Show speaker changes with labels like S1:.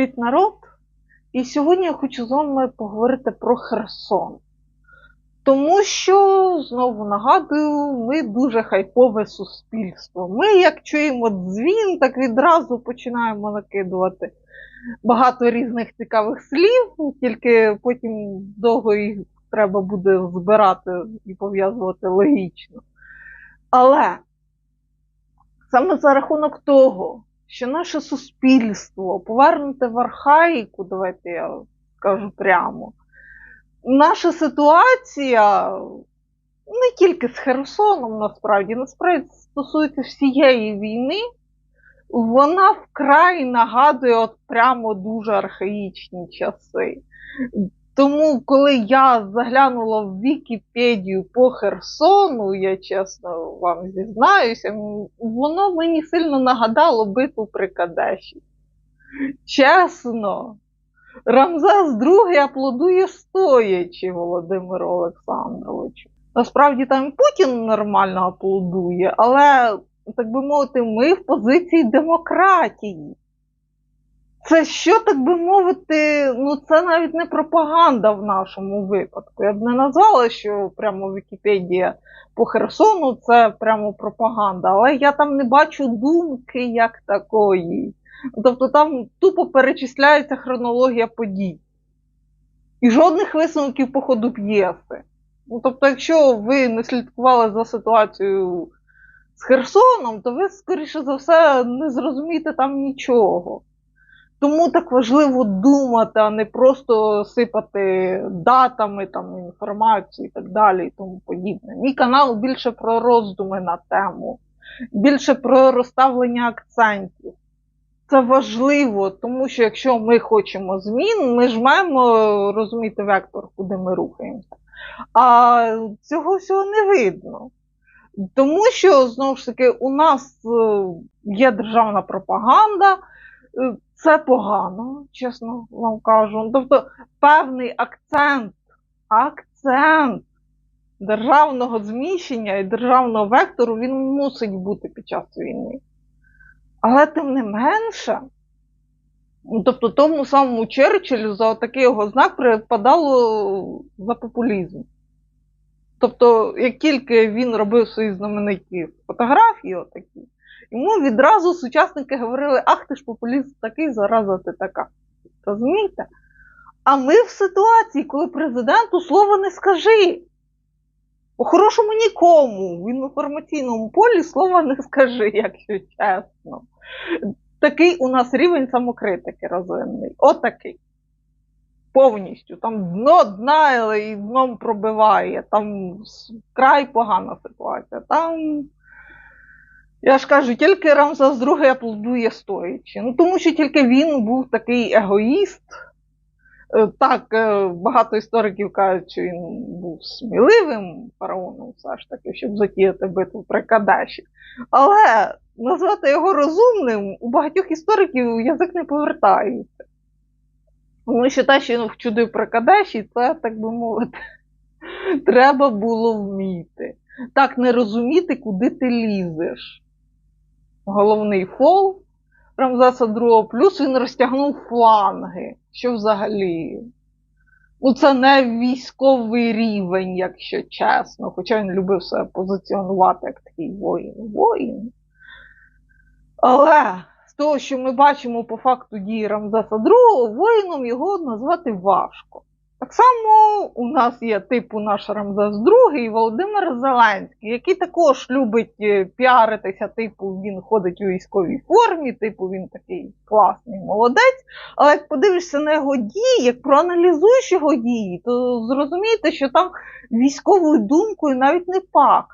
S1: Привіт, народ! І сьогодні я хочу з вами поговорити про Херсон. Тому що, знову нагадую, ми дуже хайпове суспільство. Ми, як чуємо дзвін, так відразу починаємо накидувати багато різних цікавих слів, тільки потім довго їх треба буде збирати і пов'язувати логічно. Але саме за рахунок того, що наше суспільство повернуте в архаїку, давайте я скажу прямо. Наша ситуація не тільки з Херсоном, насправді, насправді стосується всієї війни, вона вкрай нагадує от прямо дуже архаїчні часи. Тому, коли я заглянула в Вікіпедію по Херсону, я чесно вам зізнаюся, воно мені сильно нагадало битву при Кадеші. Чесно, Рамзес II аплодує стоячи Володимиру Олександровичу. Насправді там і Путін нормально аплодує, але, так би мовити, ми в позиції демократії. Це що, так би мовити, ну це навіть не пропаганда в нашому випадку. Я б не назвала, що прямо Вікіпедія по Херсону це прямо пропаганда, але я там не бачу думки як такої. Тобто там тупо перечисляється хронологія подій. І жодних висновків по ходу п'єси. Ну, тобто, якщо ви не слідкували за ситуацією з Херсоном, то ви, скоріше за все, не зрозумієте там нічого. Тому так важливо думати, а не просто сипати датами, там, інформацію і так далі і тому подібне. Мій канал більше про роздуми на тему, більше про розставлення акцентів. Це важливо, тому що якщо ми хочемо змін, ми ж маємо розуміти вектор, куди ми рухаємося. А цього всього не видно. Тому що, знову ж таки, у нас е, є державна пропаганда, е, це погано, чесно вам кажу. Тобто певний акцент, акцент державного зміщення і державного вектору він мусить бути під час війни. Але тим не менше, тобто тому самому Черчиллю за такий його знак припадало за популізм. Тобто, як тільки він робив свої знамениті фотографії, отакі, йому відразу сучасники говорили: Ах, ти ж популіст такий, зараза ти така. Розумієте? А ми в ситуації, коли президенту слово не скажи. По-хорошому нікому. В інформаційному полі слова не скажи, якщо чесно. Такий у нас рівень самокритики розвинений. Отакий. Повністю. Там дно дна і дном пробиває. Там край погана ситуація. Там, я ж кажу, тільки Рамзас II аплодує стоячи. Ну, тому що тільки він був такий егоїст. Е, Так, е, багато істориків кажуть, що він був сміливим фараоном, все ж таки, щоб затіяти битву при Кадеші. Але назвати його розумним у багатьох істориків язик не повертається. Тому що те, що він вчудив при Кадеші, це, так би мовити, треба було вміти. Так не розуміти, куди ти лізеш. Головний фол Рамзеса II, плюс він розтягнув фланги, що взагалі. Ну, це не військовий рівень, якщо чесно. Хоча він любив себе позиціонувати як такий воїн. Воїн. Але з того, що ми бачимо по факту дії Рамзеса II, воїном його назвати важко. Так само у нас є типу наш Рамзес II Володимир Зеленський, який також любить е, піаритися, типу він ходить у військовій формі, типу він такий класний молодець. Але як подивишся на його дії, як проаналізуєш його дії, то зрозумієте, що там військовою думкою навіть не пах.